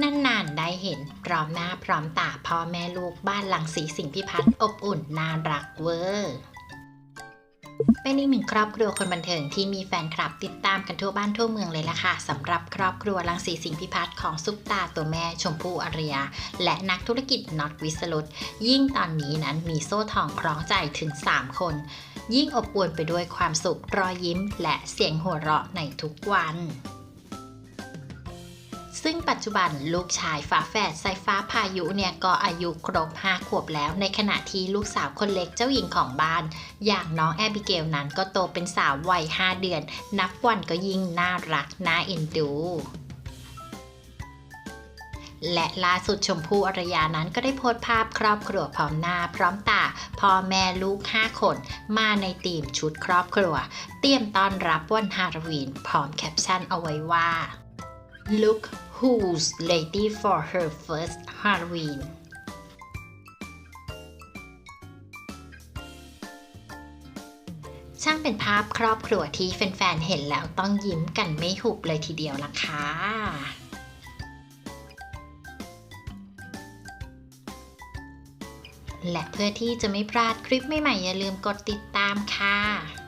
นานๆได้เห็นพร้อมหน้าพร้อมตาพ่อแม่ลูกบ้านหลังสีสิงพิพัฒน์อบอุ่นน่ารักเวอร์เป็นอีกหนึ่งครอบครัวคนบันเทิงที่มีแฟนคลับติดตามกันทั่วบ้านทั่วเมืองเลยล่ะค่ะสำหรับครอบครัวลังสีสิงพิพัฒน์ของซุปตาตัวแม่ชมพู่อารยา และนักธุรกิจน็อตวิสรุตยิ่งตอนนี้นั้นมีโซ่ทองคล้องใจถึง 3 คน ยิ่งอบอวลไปด้วยความสุขรอยยิ้ม และเสียงหัวเราะในทุกวัน ซึ่งปัจจุบันลูกชายฝาแฝดสายฟ้าพายุเนี่ยก็อายุครบ 5 ขวบแล้ว ในขณะที่ลูกสาวคนเล็กเจ้าหญิงของบ้าน อย่างน้องแอบิเกลนั้นก็โตเป็นสาววัย 5 เดือน นับวันก็ยิ่งน่ารักน่าเอ็นดูและล่าสุดชมพู่อรยานั้นก็ได้โพสต์ภาพครอบครัวพร้อมหน้า พร้อมตาพ่อแม่ลูก 5 คน มาในธีมชุดครอบครัว เตรียมต้อนรับวันฮาโลวีน พร้อมแคปชั่นเอาไว้ว่า Look who's ready for her first Halloween ช่างเป็นภาพครอบครัวที่แฟนๆ เห็นแล้วต้องยิ้มกันไม่หุบเลยทีเดียวล่ะค่ะและเพื่อที่จะไม่พลาดคลิปใหม่ๆ อย่าลืมกดติดตามค่ะ